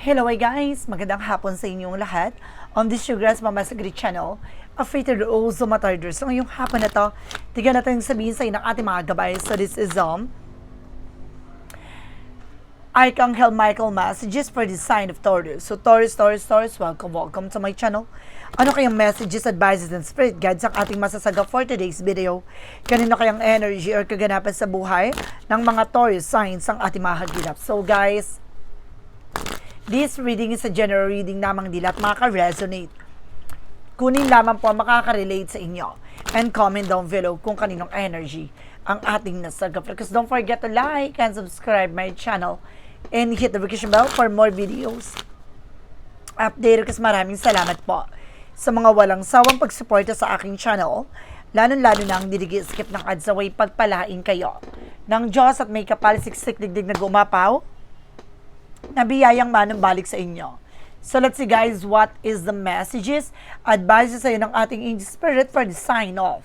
Hello guys! Magandang hapon sa inyong lahat. On this your Grass Mama Sagri channel, a fated also matarders. So ngayong hapon na to, tignan natin sabihin sa inyo ng ating mga gabay. So this is um, Archangel Michael messages for the sign of Taurus. So Taurus, Taurus, Taurus, welcome, welcome to my channel. Ano kayang messages, advices, and spirit guides ang ating masasaga for today's video? Kanino kayang energy or kaganapan sa buhay ng mga Taurus signs ang ating mahagilap? So guys, This reading is a general reading lamang nila at makaka-resonate. Kunin lamang po makaka-relate sa inyo. And comment down below kung kaninong energy ang ating nasaga. Because don't forget to like and subscribe my channel and hit the notification bell for more videos. Update kasi maraming salamat po sa mga walang sawang pagsuporta sa aking channel. Lalo-lalo na ang skip ng ads away pagpalain kayo ng Diyos at may kapalisiksik digdig na gumapaw na biyayang manumbalik sa inyo. So let's see guys, what is the messages? Advice sa ng ating angel spirit for the sign of.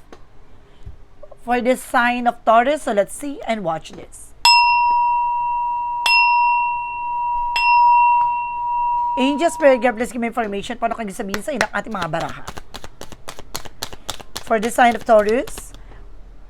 For the sign of Taurus, so let's see and watch this. Angel Spirit, God bless give me information paano kayo sabihin sa inang ating mga baraha. For the sign of Taurus,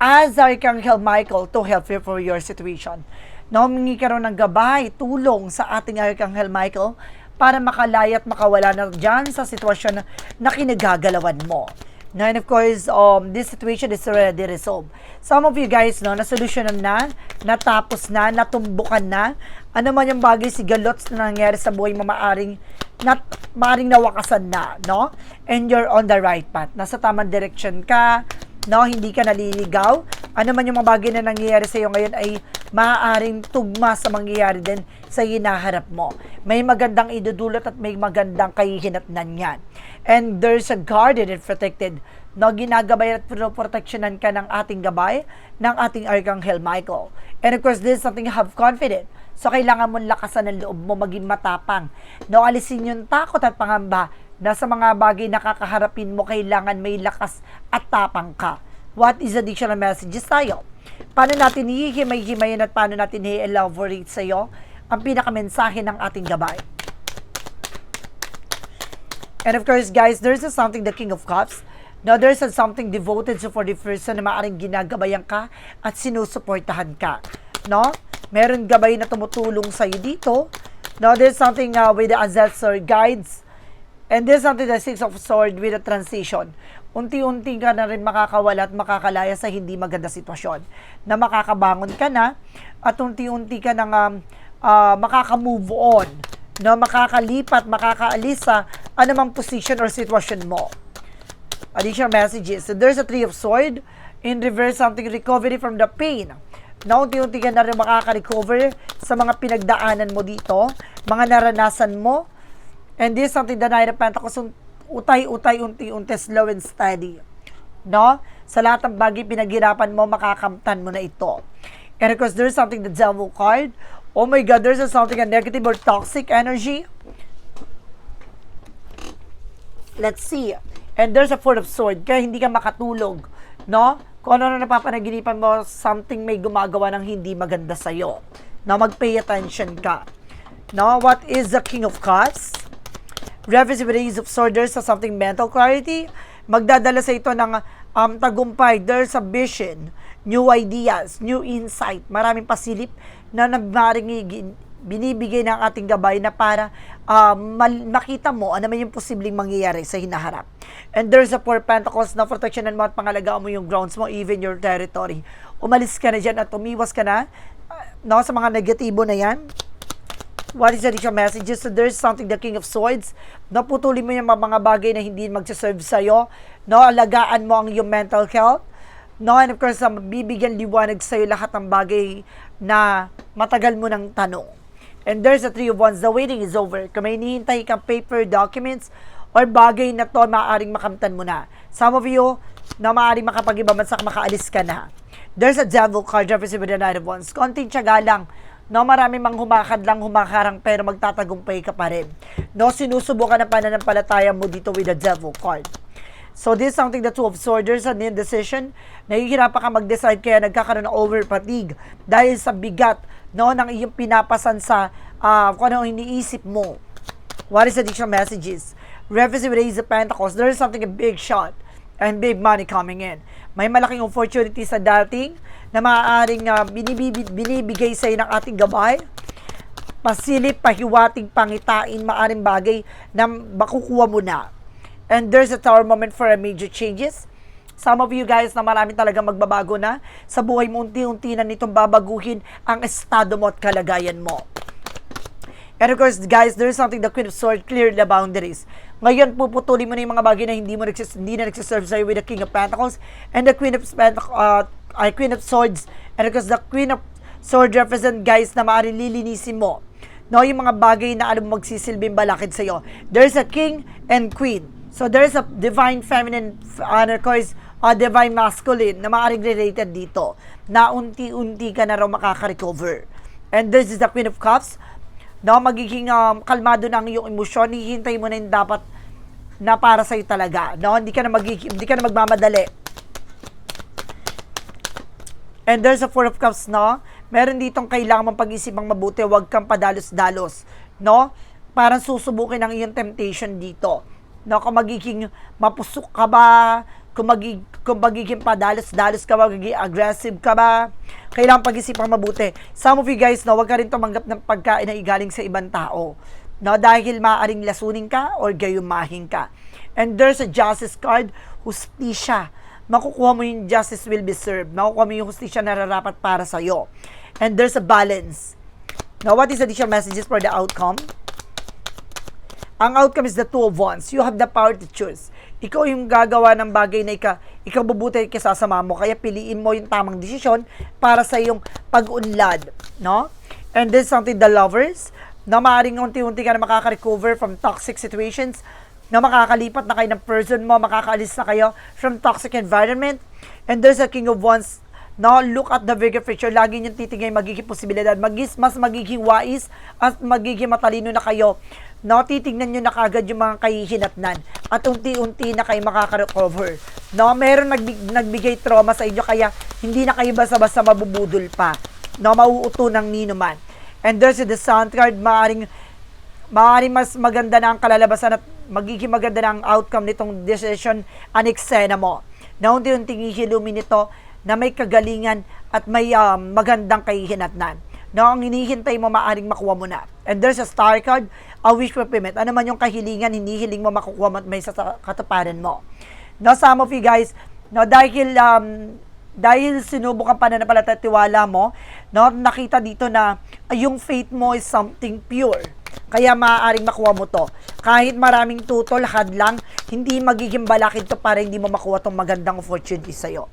as Archangel Michael to help you for your situation. Nahumingi ka rin ng gabay, tulong sa ating Archangel Michael para makalaya at makawala na dyan sa sitwasyon na, na kinagagalawan mo. Now, and of course, um, this situation is already resolved. Some of you guys, no, nasolusyonan na, natapos na, natumbukan na. Ano man yung bagay, si galots na nangyari sa buhay mo, maaring, nat, maaring nawakasan na, no? And you're on the right path. Nasa tamang direction ka, no? Hindi ka naliligaw. Ano man yung mga bagay na nangyayari sa iyo ngayon ay maaaring tugma sa mangyayari din sa hinaharap mo. May magandang idudulot at may magandang kahihinatnan yan. And there's a guarded and protected no, ginagabay at proteksyonan ka ng ating gabay, ng ating Archangel Michael. And of course, this is something you have confident. So, kailangan mo lakasan ng loob mo, maging matapang. No, alisin yung takot at pangamba na sa mga bagay na kakaharapin mo, kailangan may lakas at tapang ka. What is additional messages tayo? Paano natin hihimay-himayin at paano natin i-elaborate sa iyo ang pinakamensahe ng ating gabay? And of course, guys, there's a something the King of Cups. Now, there's a something devoted to for the person na maaaring ginagabayan ka at sinusuportahan ka. No? Meron gabay na tumutulong sa iyo dito. No, there's something uh, with the Ancestor guides. And there's something the Six of Sword with a transition. Unti-unti ka na rin makakawala at makakalaya sa hindi maganda sitwasyon. Na makakabangon ka na at unti-unti ka nang um, uh, makaka-move on no, makakalipat, makakaalis sa anumang position or sitwasyon mo. Additional messages. So there's a Three of Sword. In reverse, something recovery from the pain. Na unti-unti ka na rin makaka-recover sa mga pinagdaanan mo dito, mga naranasan mo. And this is something the Knight of Pentacles, utay-utay, unti-unti, slow and steady. No? Sa lahat ng bagay pinaghirapan mo, makakamtan mo na ito. And of course, there's something the Devil card. Oh my God, there's something a negative or toxic energy. Let's see. And there's a Four of Sword. Kaya hindi ka makatulog. No? Kung ano na napapanaginipan mo, something may gumagawa ng hindi maganda sa'yo. No? Mag-pay attention ka. No? What is the King of Cups? Reference with Ace of Swords, there's a something mental clarity. Magdadala sa ito ng um, tagumpay. There's a vision, new ideas, new insight. Maraming pasilip na nagmaring binibigay ng ating gabay na para uh, makita mo ano man yung posibleng mangyayari sa hinaharap. And there's a four pentacles na proteksyonan mo at pangalagaan mo yung grounds mo, even your territory. Umalis ka na dyan at umiwas ka na uh, no, sa mga negatibo na yan. What is the additional messages? So there's something the King of Swords. Naputulin mo yung mga bagay na hindi magsaserve sa'yo. No, alagaan mo ang yung mental health No, and of course, um, bibigyan liwanag sa'yo lahat ng bagay na matagal mo ng tanong. And there's a three of wands, the waiting is over. Kung may hinihintay kang paper, documents, or bagay na to, maaaring makamtan mo na. Some of you, na maaaring makapag-iba makaalis ka na. There's a devil card represented with the Knight of Wands. Konting tiyaga lang. No, marami mang humakad lang, humakarang, pero magtatagumpay ka pa rin. No, sinusubukan ang pananampalataya mo dito with the devil card. So this is something that two of swords, there's an indecision. Nahihirapan ka mag-decide kaya nagkakaroon ng over fatigue dahil sa bigat no, ng iyong pinapasan sa uh, kung ano iniisip mo. What is additional messages? Reference with Ace of Pentacles, there is something a big shot and big money coming in. May malaking opportunity sa dating na maaaring uh, binibig, binibigay sa ng ating gabay. Pasilip, pahiwating, pangitain, maaring bagay na makukuha mo na. And there's a tower moment for a major changes. Some of you guys na marami talaga magbabago na sa buhay mo unti-unti na nitong babaguhin ang estado mo at kalagayan mo. And of course, guys, there's something the Queen of Swords, clear the boundaries. Ngayon, puputulin mo na yung mga bagay na hindi mo nagsis, hindi na nagsiserve sa'yo with the King of Pentacles and the Queen of Pentacles, uh, uh, Queen of Swords. And of the Queen of Swords represent, guys, na maaaring lilinisin mo. No, yung mga bagay na alam magsisilbing balakid sa'yo. There's a King and Queen. So, there's a divine feminine, uh, course, uh, divine masculine na maaaring related dito na unti-unti ka na raw makaka-recover. And this is the Queen of Cups no, magiging um, kalmado na ang iyong emosyon, hihintay mo na yung dapat na para sa talaga, no? Hindi ka na magiging, hindi ka na magmamadali. And there's a Four of Cups, no? Meron ditong kailangan mong pag-isipang mabuti, huwag kang padalos-dalos, no? Parang susubukin ang iyong temptation dito. No, kung magiging mapusok ka ba, kung, magig, kung magiging padalos-dalos ka ba, magiging aggressive ka ba, kailangan pag-isipang mabuti. Some of you guys, no, huwag ka rin tumanggap ng pagkain na igaling sa ibang tao. No, dahil maaaring lasunin ka or gayumahin ka. And there's a justice card, hustisya. Makukuha mo yung justice will be served. Makukuha mo yung hustisya na nararapat para sa'yo. And there's a balance. Now, what is additional messages for the outcome? Ang outcome is the two of wands. You have the power to choose. Ikaw yung gagawa ng bagay na ika, ikaw bubuti ka sasama mo. Kaya piliin mo yung tamang desisyon para sa iyong pag-unlad. No? And this is something the lovers, na maaaring unti-unti ka na makaka-recover from toxic situations, na makakalipat na kayo ng person mo, makakaalis na kayo from toxic environment. And there's a king of wands No, look at the bigger picture. Lagi niyong titingnan yung magiging posibilidad. Magis, mas magiging wais at magiging matalino na kayo. No, titingnan niyo na kagad yung mga kahihinatnan at unti-unti na kayo makaka-recover. No, meron nagbig, nagbigay trauma sa inyo kaya hindi na kayo basta-basta mabubudol pa. No, mauuto ng nino man. And there's the sun card, maaring maaring mas maganda na ang kalalabasan at magiging maganda na ang outcome nitong decision an eksena mo. Na unti-unting ihilumin nito na may kagalingan at may um, magandang kahihinatnan. No, ang hinihintay mo maaring makuha mo na. And there's a star card, a wish fulfillment. Ano man yung kahilingan, hinihiling mo makukuha mo at may sa katuparan mo. No, some of you guys, no, dahil um, dahil sinubok ang pananampalataya at tiwala mo, no, nakita dito na yung faith mo is something pure. Kaya maaaring makuha mo to. Kahit maraming tutol, hadlang, hindi magiging balakid to para hindi mo makuha tong magandang opportunity sa'yo.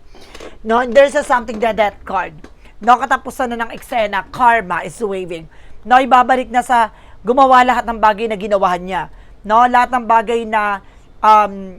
No, there's a something that that card. No, katapusan na ng eksena, karma is waving. No, ibabalik na sa gumawa lahat ng bagay na ginawa niya. No, lahat ng bagay na um,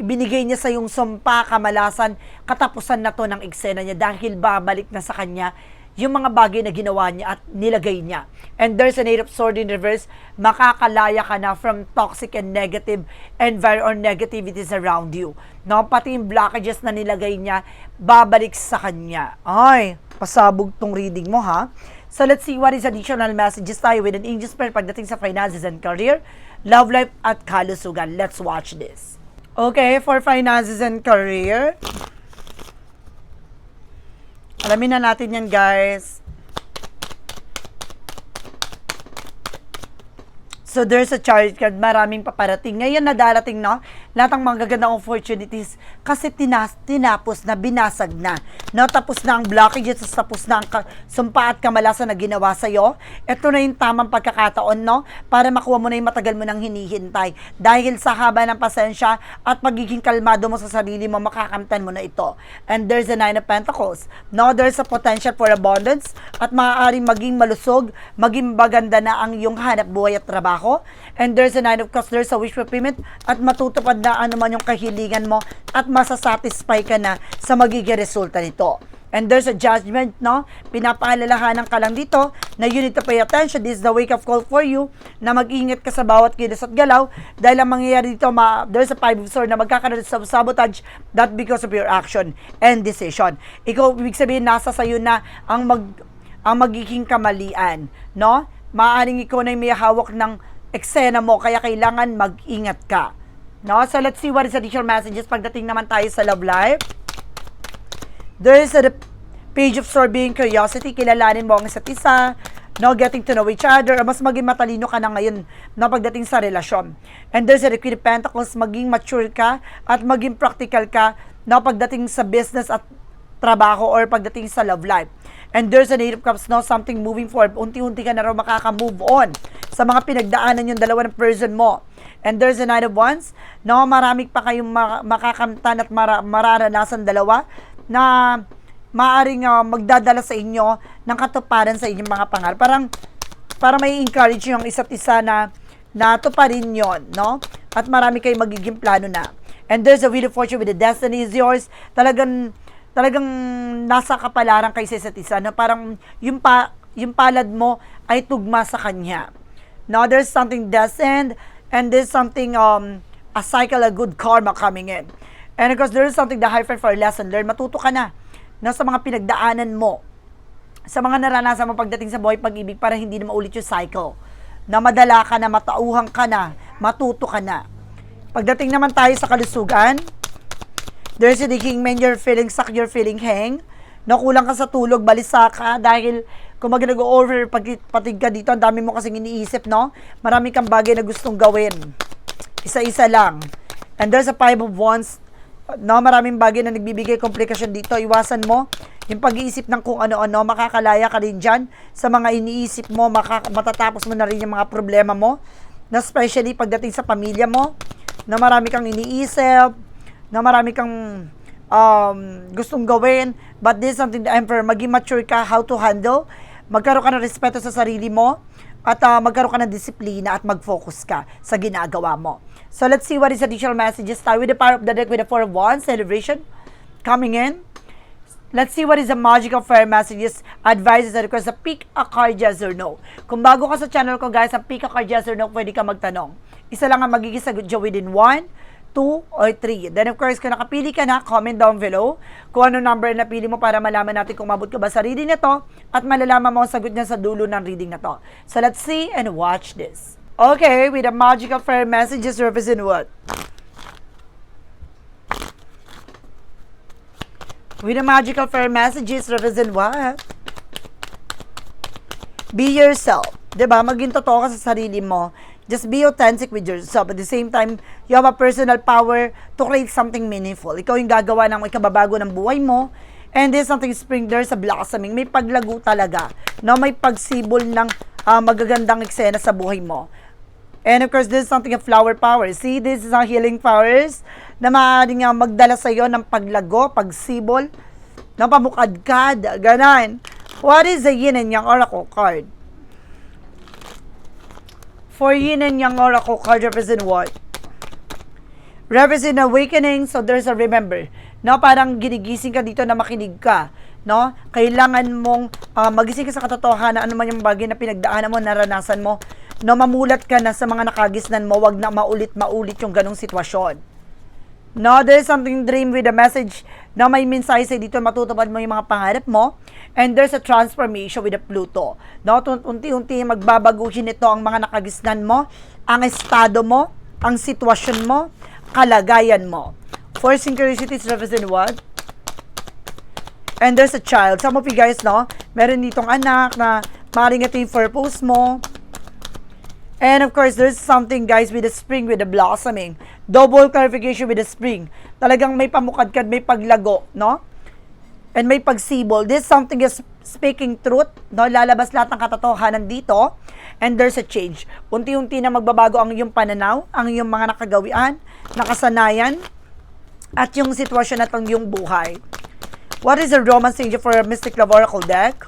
ibinigay niya sa yung sumpa, kamalasan, katapusan na to ng eksena niya dahil babalik na sa kanya yung mga bagay na ginawa niya at nilagay niya. And there's an eight of sword in reverse, makakalaya ka na from toxic and negative environment or negativities around you. No, pati yung blockages na nilagay niya, babalik sa kanya. Ay, pasabog tong reading mo ha. So let's see what is additional messages tayo with an angel spirit pagdating sa finances and career, love life at kalusugan. Let's watch this. Okay, for finances and career, Alamin na natin yan, guys. So, there's a chart card. Maraming paparating. Ngayon na darating, no? Lahat ng mga gagandang opportunities kasi tinas, tinapos na, binasag na. No? Tapos na ang blockages, tapos na ang ka, sumpa at kamalasan na ginawa sa'yo. Ito na yung tamang pagkakataon, no? Para makuha mo na yung matagal mo nang hinihintay. Dahil sa haba ng pasensya at pagiging kalmado mo sa sarili mo, makakamtan mo na ito. And there's a Nine of Pentacles. No? There's a potential for abundance at maaaring maging malusog, maging maganda na ang iyong hanap buhay at trabaho trabaho. And there's a nine of cups, there's a wish fulfillment at matutupad na ano man yung kahilingan mo at masasatisfy ka na sa magiging resulta nito. And there's a judgment, no? Pinapaalalahanan ka lang dito na you need to pay attention. This is the wake-up call for you na mag-ingat ka sa bawat kilos at galaw dahil ang mangyayari dito, ma, there's a five of swords na magkakaroon sa sabotage that because of your action and decision. Ikaw, ibig sabihin, nasa sayo na ang mag ang magiging kamalian, no? Maaring ikaw na may hawak ng eksena mo, kaya kailangan mag-ingat ka. No? So, let's see what is additional messages pagdating naman tayo sa love life. There is a page of sorbing curiosity, kilalanin mo ang isa't isa, no, getting to know each other, mas maging matalino ka na ngayon no, pagdating sa relasyon. And there's a Queen Pentacles, maging mature ka at maging practical ka no, pagdating sa business at trabaho or pagdating sa love life. And there's a Eight of Cups, no, something moving forward. Unti-unti ka na raw makaka-move on sa mga pinagdaanan yung dalawa ng person mo. And there's a Nine of Wands, no, marami pa kayong ma- makakamtan at mara- mararanasan dalawa na maaring uh, magdadala sa inyo ng katuparan sa inyong mga pangarap. Parang para may encourage yung isa't isa na natuparin yon, no? At marami kayong magiging plano na. And there's a wheel of fortune with the destiny is yours. Talagang talagang nasa kapalaran kay sa isa na parang yung pa yung palad mo ay tugma sa kanya. Now there's something destined and there's something um a cycle a good karma coming in. And of course there's something the high for lesson learned. Matuto ka na na sa mga pinagdaanan mo sa mga naranasan mo pagdating sa buhay pag-ibig para hindi na maulit yung cycle. Na madala ka na, matauhan ka na, matuto ka na. Pagdating naman tayo sa kalusugan, there's a kingman, you're feeling suck, you're feeling hang. Nakulang ka sa tulog, balisa ka dahil kung mag nag-over patig ka dito, ang dami mo kasing iniisip, no? Marami kang bagay na gustong gawin. Isa-isa lang. And there's a five of wands, no, maraming bagay na nagbibigay komplikasyon dito. Iwasan mo yung pag-iisip ng kung ano-ano, makakalaya ka rin dyan sa mga iniisip mo, maka, matatapos mo na rin yung mga problema mo, na especially pagdating sa pamilya mo, na marami kang iniisip, na marami kang um, gustong gawin, but this is something the Emperor, maging mature ka how to handle, magkaroon ka ng respeto sa sarili mo, at uh, magkaroon ka ng disiplina at mag-focus ka sa ginagawa mo. So let's see what is additional messages tayo with the power of the deck with the four of wands celebration coming in. Let's see what is the magical fire messages, advices, and requests. Pick a card, yes or no. Kung bago ka sa channel ko, guys, ang pick a card, yes or no, pwede ka magtanong. Isa lang ang magiging sagot dyan within 1, 2, or 3. Then, of course, kung nakapili ka na, comment down below kung ano number na napili mo para malaman natin kung mabot ka ba sa reading na to at malalaman mo ang sagot niya sa dulo ng reading na to. So, let's see and watch this. Okay, with the magical fire messages represent what? With the magical fire messages represent what? Be yourself. 'Di ba? Maging totoo ka sa sarili mo. Just be authentic with yourself. At the same time, you have a personal power to create something meaningful. Ikaw yung gagawa ng ikababago ng buhay mo. And there's something spring, there's a blossoming. May paglago talaga. No? May pagsibol ng ah, magagandang eksena sa buhay mo. And of course, this is something of flower power. See, this is ang healing powers na maaaring nga magdala sa iyo ng paglago, pagsibol, ng pamukadkad, ganan. What is the yin and yang oracle card? For yin and yang oracle card represent what? Represent awakening, so there's a remember. No, parang ginigising ka dito na makinig ka. No? Kailangan mong ah, magising ka sa katotohanan, ano man yung bagay na pinagdaanan mo, naranasan mo. No, mamulat ka na sa mga nakagisnan mo, wag na maulit-maulit yung ganong sitwasyon. No, there's something dream with a message na may mensahe sa dito, matutupad mo yung mga pangarap mo. And there's a transformation with a Pluto. No, unti-unti magbabaguhin ito ang mga nakagisnan mo, ang estado mo, ang sitwasyon mo, kalagayan mo. For synchronicities represent what? And there's a child. Some of you guys, no, meron ditong anak na maaaring ito yung purpose mo. And of course, there's something, guys, with the spring, with the blossoming. Double clarification with the spring. Talagang may pamukadkad, may paglago, no? And may pagsibol. This something is speaking truth, no? Lalabas lahat ng katotohanan dito. And there's a change. Unti-unti na magbabago ang iyong pananaw, ang iyong mga nakagawian, nakasanayan, at yung sitwasyon at ang iyong buhay. What is the romance angel for a Mystic Love Oracle deck?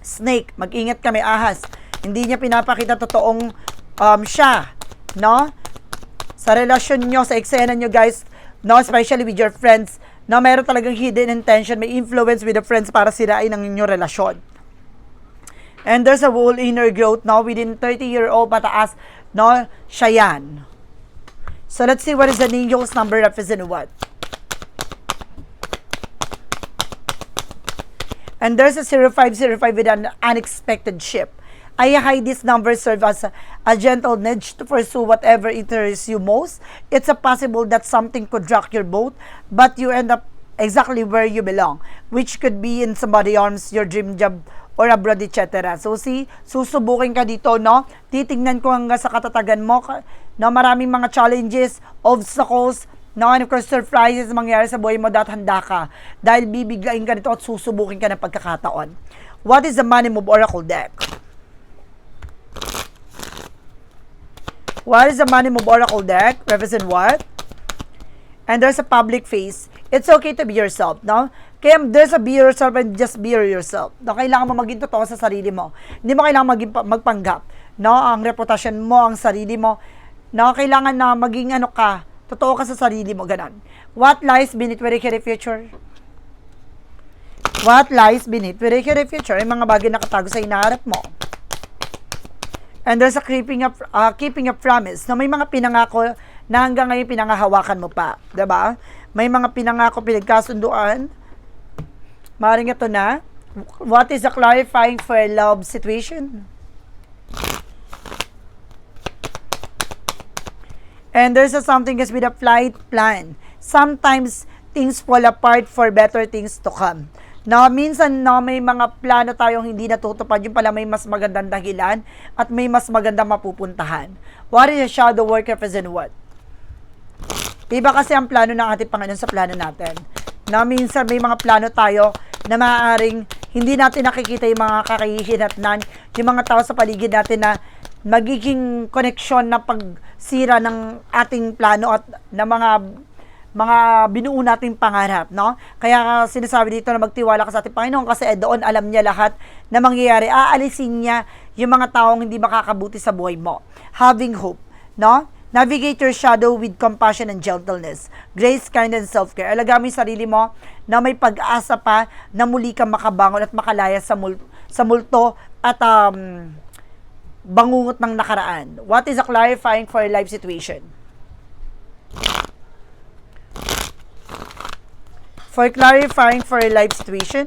Snake, mag-ingat ka, may ahas. Hindi niya pinapakita totoong um, siya, no? Sa relasyon nyo, sa eksena nyo, guys, no? Especially with your friends, no? Meron talagang hidden intention, may influence with the friends para sirain ang inyong relasyon. And there's a whole inner growth, no? Within 30-year-old pataas, no? Siya yan. So, let's see what is the angel's number represent what? And there's a 0505 with an unexpected ship. I hide this number serve as a, a gentle nudge to pursue whatever interests you most. It's a possible that something could rock your boat, but you end up exactly where you belong, which could be in somebody arms, your dream job, or abroad, etc. So, see, susubukin ka dito, no? Titingnan ko hanggang sa katatagan mo, no? Maraming mga challenges, obstacles, no? And of course, surprises mangyari sa buhay mo, dapat handa ka. Dahil bibiglain ka nito at susubukin ka ng pagkakataon. What is the Money Move Oracle deck? What is the Money Move Oracle deck? Represent what? And there's a public face. It's okay to be yourself, no? Kaya there's a be yourself and just be yourself. No, kailangan mo maging totoo sa sarili mo. Hindi mo kailangan maging pa- magpanggap. No, ang reputasyon mo, ang sarili mo. No, kailangan na maging ano ka, totoo ka sa sarili mo, ganun. What lies beneath care future? What lies beneath care future? Yung mga bagay na nakatago sa inaharap mo. And there's a keeping up, uh, keeping a promise na may mga pinangako na hanggang ngayon pinangahawakan mo pa. 'di ba? May mga pinangako pinagkasunduan. Maring ito na. What is the clarifying for a love situation? And there's a something is with a flight plan. Sometimes things fall apart for better things to come. Na minsan na may mga plano tayong hindi natutupad, yung pala may mas magandang dahilan at may mas magandang mapupuntahan. What is a shadow work represent what? Iba kasi ang plano ng ating Panginoon sa plano natin. Na minsan may mga plano tayo na maaaring hindi natin nakikita yung mga kakahihinatnan, yung mga tao sa paligid natin na magiging koneksyon na pagsira ng ating plano at ng mga mga binuo nating pangarap, no? Kaya sinasabi dito na magtiwala ka sa ating Panginoon kasi eh, doon alam niya lahat na mangyayari. Aalisin niya yung mga taong hindi makakabuti sa buhay mo. Having hope, no? Navigate your shadow with compassion and gentleness. Grace, kindness, and self-care. Alaga mo sarili mo na may pag-asa pa na muli kang makabangon at makalaya sa, mul- sa multo at um, bangungot ng nakaraan. What is a clarifying for a life situation? For clarifying for a life situation,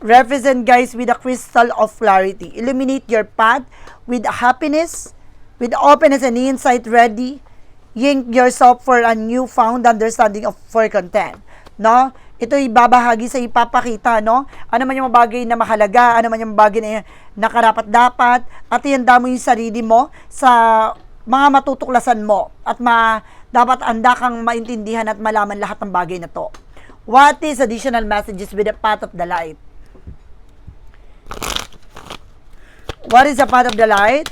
represent guys with a crystal of clarity. Illuminate your path with happiness, with openness and insight ready. Ying yourself for a newfound understanding of for content. No? Ito ibabahagi sa ipapakita, no? Ano man yung bagay na mahalaga, ano man yung bagay na nakarapat-dapat, at ihanda mo yung sarili mo sa mga matutuklasan mo at ma dapat anda kang maintindihan at malaman lahat ng bagay na to. What is additional messages with the path of the light? What is the path of the light?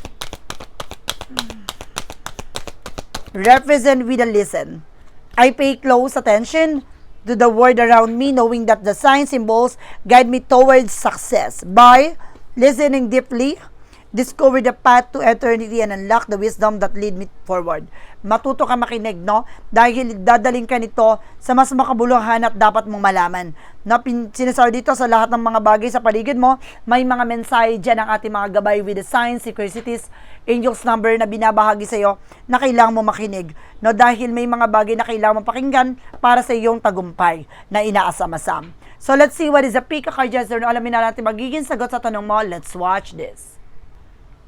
Represent with a listen. I pay close attention to the world around me, knowing that the signs symbols guide me towards success. By listening deeply, discover the path to eternity and unlock the wisdom that lead me forward. Matuto ka makinig, no? Dahil dadaling ka nito sa mas makabuluhan at dapat mong malaman. Na pin- sinasabi dito sa lahat ng mga bagay sa paligid mo, may mga mensahe dyan ang ating mga gabay with the signs, synchronicities, angels number na binabahagi sa iyo na kailangan mo makinig. No? Dahil may mga bagay na kailangan mo pakinggan para sa iyong tagumpay na inaasam-asam. So let's see what is the Pika no. Alamin na natin magiging sagot sa tanong mo. Let's watch this.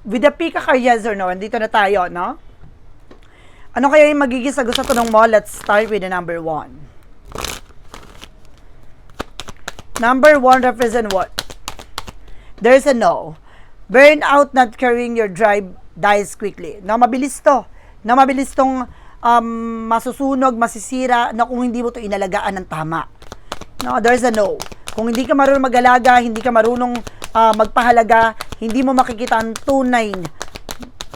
With the Pika card yes or no, andito na tayo, no? Ano kaya yung magiging sagot sa tanong mo? Let's start with the number one. Number one represent what? There's a no. Burnout not carrying your drive dies quickly. Na mabilis to. Na mabilis tong um, masusunog, masisira na kung hindi mo to inalagaan ng tama. No, there's a no. Kung hindi ka marunong mag-alaga, hindi ka marunong ah, magpahalaga, hindi mo makikita ang tunay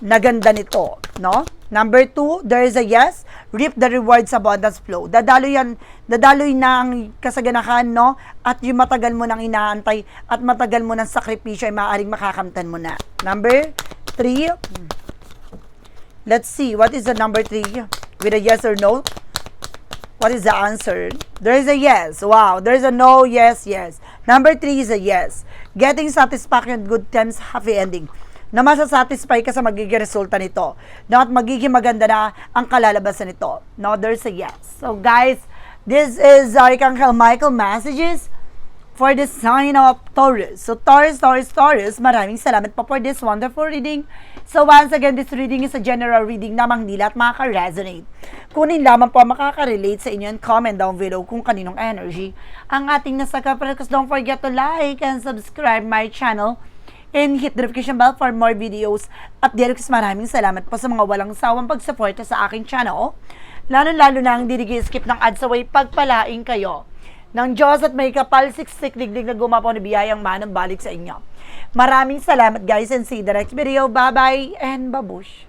na ganda nito, no? Number two, there is a yes, reap the rewards abundance flow. Dadalo yan, dadaloy na ang kasaganahan, no? At yung matagal mo nang inaantay at matagal mo ng sakripisyo ay maaaring makakamtan mo na. Number three, let's see, what is the number three? With a yes or no? What is the answer? There is a yes. Wow. There is a no, yes, yes. Number three is a yes. Getting satisfaction, good times, happy ending. Na masasatisfy ka sa magiging resulta nito. No, at magiging maganda na ang kalalabasan nito. No, there's a yes. So guys, this is Archangel Michael messages for the sign of Taurus. So, Taurus, Taurus, Taurus, maraming salamat po for this wonderful reading. So, once again, this reading is a general reading namang hindi lahat makaka-resonate. Kunin lamang po makaka-relate sa inyo and comment down below kung kaninong energy ang ating nasa kapalakas. Don't forget to like and subscribe my channel and hit the notification bell for more videos. At Derek, maraming salamat po sa mga walang sawang pagsuporta sa aking channel. Lalo-lalo na ang di skip ng ads away pagpalaing kayo ng Diyos at may kapal siksik digdig na gumapo na biyayang manang balik sa inyo. Maraming salamat guys and see the next video. Bye-bye and babush!